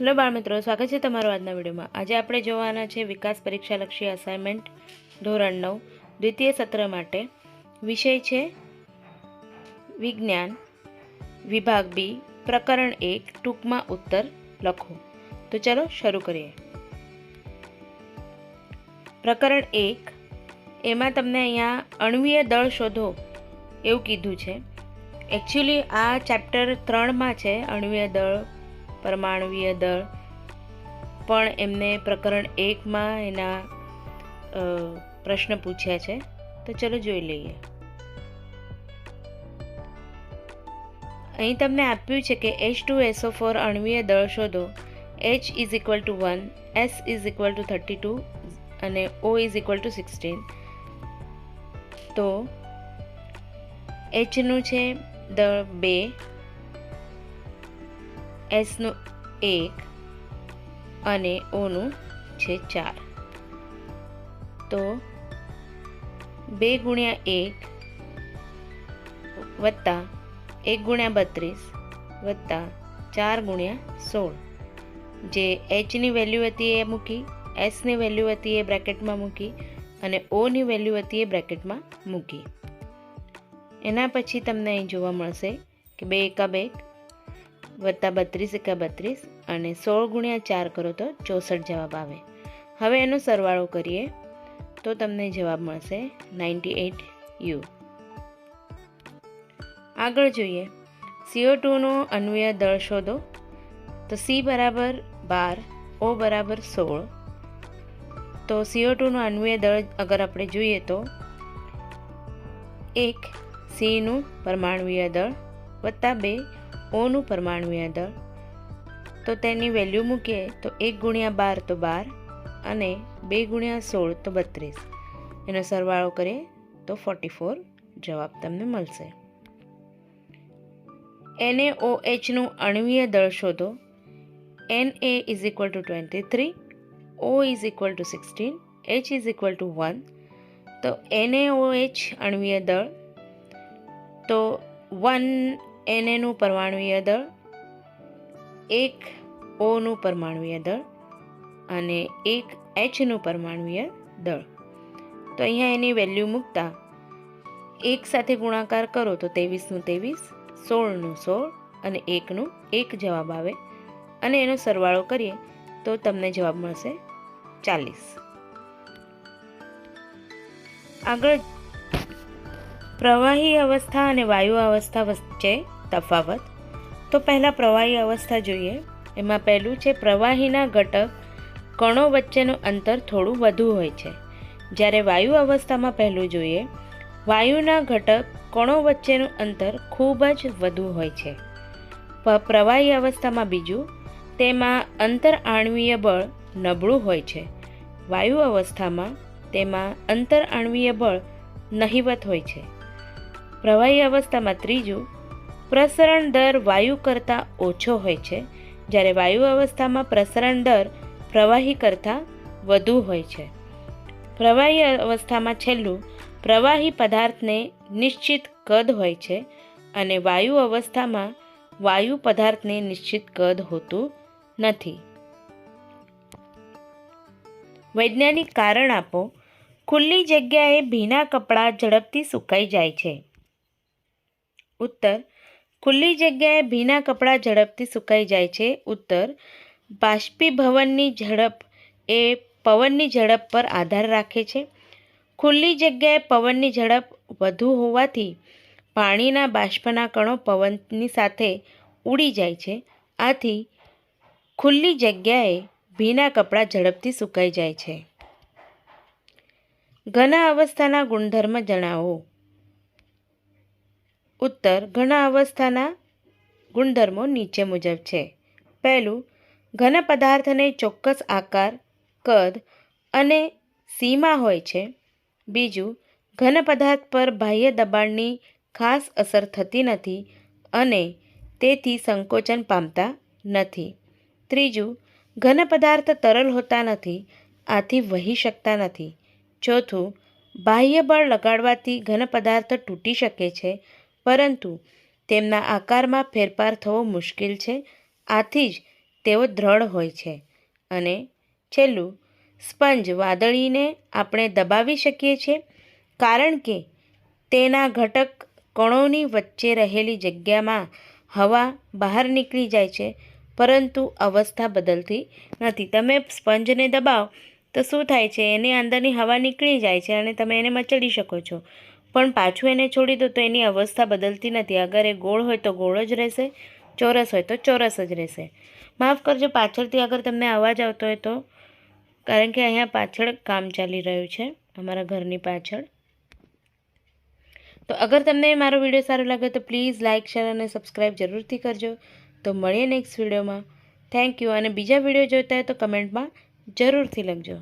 Hello બાળમિત્રો, સ્વાગત છે તમારો આજના વિડીયોમાં. આજે આપણે જોવાના છે વિકાસ પરીક્ષાલક્ષી અસાઇનમેન્ટ ધોરણ નવ, દ્વિતીય સત્ર માટે. વિષય છે વિજ્ઞાન, વિભાગ બી, પ્રકરણ એક, ટૂંકમાં ઉત્તર લખો. તો ચલો શરૂ કરીએ. પ્રકરણ એક, એમાં તમને અહીંયા અણવીય દળ શોધો એવું કીધું છે. એકચ્યુઅલી આ ચેપ્ટર ત્રણમાં છે અણવીય દળ પરમાણવીય દળ. પણ એમને પ્રકરણ એકમાં એના પ્રશ્ન પૂછ્યા છે. તો ચલો જોઈ લઈએ. અહીં તમને આપ્યું છે કે H two S O four અણવીય દળ શોધો. H is equal to one S is equal to thirty two અને O is equal to sixteen તો એચનું છે દળ બે એસનું એક અને ઓનું છે ચાર. તો બે ગુણ્યા એક વત્તા એક ગુણ્યા બત્રીસ વત્તા ચાર ગુણ્યા સોળ. જે એચની વેલ્યુ હતી એ મૂકી એસની વેલ્યુ હતી એ બ્રેકેટમાં મૂકી અને ઓની વેલ્યુ હતી એ બ્રેકેટમાં મૂકી. એના પછી તમને અહીં જોવા મળશે કે બે એકા બે વત્તા બત્રીસ એકા બત્રીસ અને સોળ ગુણ્યા ચાર કરો તો ચોસઠ જવાબ આવે. હવે એનો સરવાળો કરીએ તો તમને જવાબ મળશે નાઇન્ટી એટ યુ. આગળ જોઈએ. સીઓ ટુનો અન્વય દળ શોધો. તો સી બરાબર બાર ઓ બરાબર સોળ. તો સીઓ ટુનો અન્વય દળ અગર આપણે જોઈએ તો એક સીનું પરમાણુય દળ વત્તા બે ઓનું પરમાણુય દળ તો તેની વેલ્યુ મૂકીએ તો એક ગુણ્યા બાર તો બાર અને બે ગુણ્યા સોળ તો બત્રીસ. એનો સરવાળો કરીએ તો ફોર્ટી ફોર જવાબ તમને મળશે. એને ઓ એચનું અણવીય દળ શોધો. N A is equal to twenty three O is equal to sixteen H is equal to one તો એને ઓ એચ અણવીય દળ. તો વન એનએનું પરમાણુય દળ, એક ઓનું પરમાણુય દળ અને એક એચનું પરમાણુય દળ. તો અહીંયા એની વેલ્યુ મૂકતા એક સાથે ગુણાકાર કરો તો ત્રેવીસનું ત્રેવીસ, સોળનું સોળ અને એકનું એક જવાબ આવે. અને એનો સરવાળો કરીએ તો તમને જવાબ મળશે ચાલીસ. આગળ પ્રવાહી અવસ્થા અને વાયુ અવસ્થા વચ્ચે તફાવત? તો પહેલાં પ્રવાહી અવસ્થા જોઈએ. એમાં પહેલું છે, પ્રવાહીના ઘટક કણો વચ્ચેનું અંતર થોડું વધુ હોય છે. જ્યારે વાયુ અવસ્થામાં પહેલું જોઈએ, વાયુના ઘટક કણો વચ્ચેનું અંતર ખૂબ જ વધુ હોય છે. પ્રવાહી અવસ્થામાં બીજું, તેમાં અંતર આણવીય બળ નબળું હોય છે. વાયુ અવસ્થામાં તેમાં અંતર આણવીય બળ નહિવત હોય છે. પ્રવાહી અવસ્થામાં ત્રીજું પ્રસરણ દર વાયુ કરતાં ઓછો હોય છે. જ્યારે વાયુ અવસ્થામાં પ્રસરણ દર પ્રવાહી કરતાં વધુ હોય છે. પ્રવાહી અવસ્થામાં છેલ્લું પ્રવાહી પદાર્થને નિશ્ચિત કદ હોય છે અને વાયુ અવસ્થામાં વાયુ પદાર્થને નિશ્ચિત કદ હોતું નથી. વૈજ્ઞાનિક કારણ આપો, ખુલ્લી જગ્યાએ ભીના કપડાં ઝડપથી સુકાઈ જાય છે. ઉત્તર ખુલ્લી જગ્યાએ ભીના કપડાં ઝડપથી સુકાઈ જાય છે. ઉત્તર, બાષ્પીભવનની ઝડપ એ પવનની ઝડપ પર આધાર રાખે છે. ખુલ્લી જગ્યાએ પવનની ઝડપ વધુ હોવાથી પાણીના બાષ્પના કણો પવનની સાથે ઉડી જાય છે. આથી ખુલ્લી જગ્યાએ ભીના કપડાં ઝડપથી સુકાઈ જાય છે. ઘન અવસ્થાના ગુણધર્મ જણાવો. ઉત્તર ઘણા અવસ્થાના ગુણધર્મો નીચે મુજબ છે. પહેલું, ઘન પદાર્થને ચોક્કસ આકાર, કદ અને સીમા હોય છે. બીજું, ઘન પદાર્થ પર બાહ્ય દબાણની ખાસ અસર થતી નથી અને તેથી સંકોચન પામતા નથી. ત્રીજું, ઘન પદાર્થ તરલ હોતા નથી, આથી વહી શકતા નથી. ચોથું, બાહ્ય બળ લગાડવાથી ઘન પદાર્થ તૂટી શકે છે પરંતુ તેમના આકારમાં ફેરફાર થવો મુશ્કેલ છે. આથી જ તેઓ દ્રઢ હોય છે અને છેલ્લું, સ્પંજ વાદળીને આપણે દબાવી શકીએ છીએ કારણ કે તેના ઘટક કણોની વચ્ચે રહેલી જગ્યામાં હવા બહાર નીકળી જાય છે, પરંતુ અવસ્થા બદલતી નથી. તમે સ્પંજને દબાવો તો શું થાય છે? એની અંદરની હવા નીકળી જાય છે અને તમે એને મચડી શકો છો. પણ પાછું એને છોડી દો તો એની અવસ્થા બદલતી નથી. અગર એ ગોળ હોય તો ગોળ જ રહેશે, ચોરસ હોય તો ચોરસ જ રહેશે. માફ કરજો, પાછળથી અગર તમને અવાજ આવતો હોય તો, કારણ કે અહીંયા પાછળ કામ ચાલી રહ્યું છે, અમારા ઘરની પાછળ. તો અગર તમને મારો વીડિયો સારો લાગે તો પ્લીઝ લાઇક શેર અને સબસ્ક્રાઈબ જરૂરથી કરજો. તો મળીએ નેક્સ્ટ વિડીયોમાં. Thank you. અને બીજા વીડિયો જોતા હોય તો કમેન્ટમાં જરૂરથી લખજો.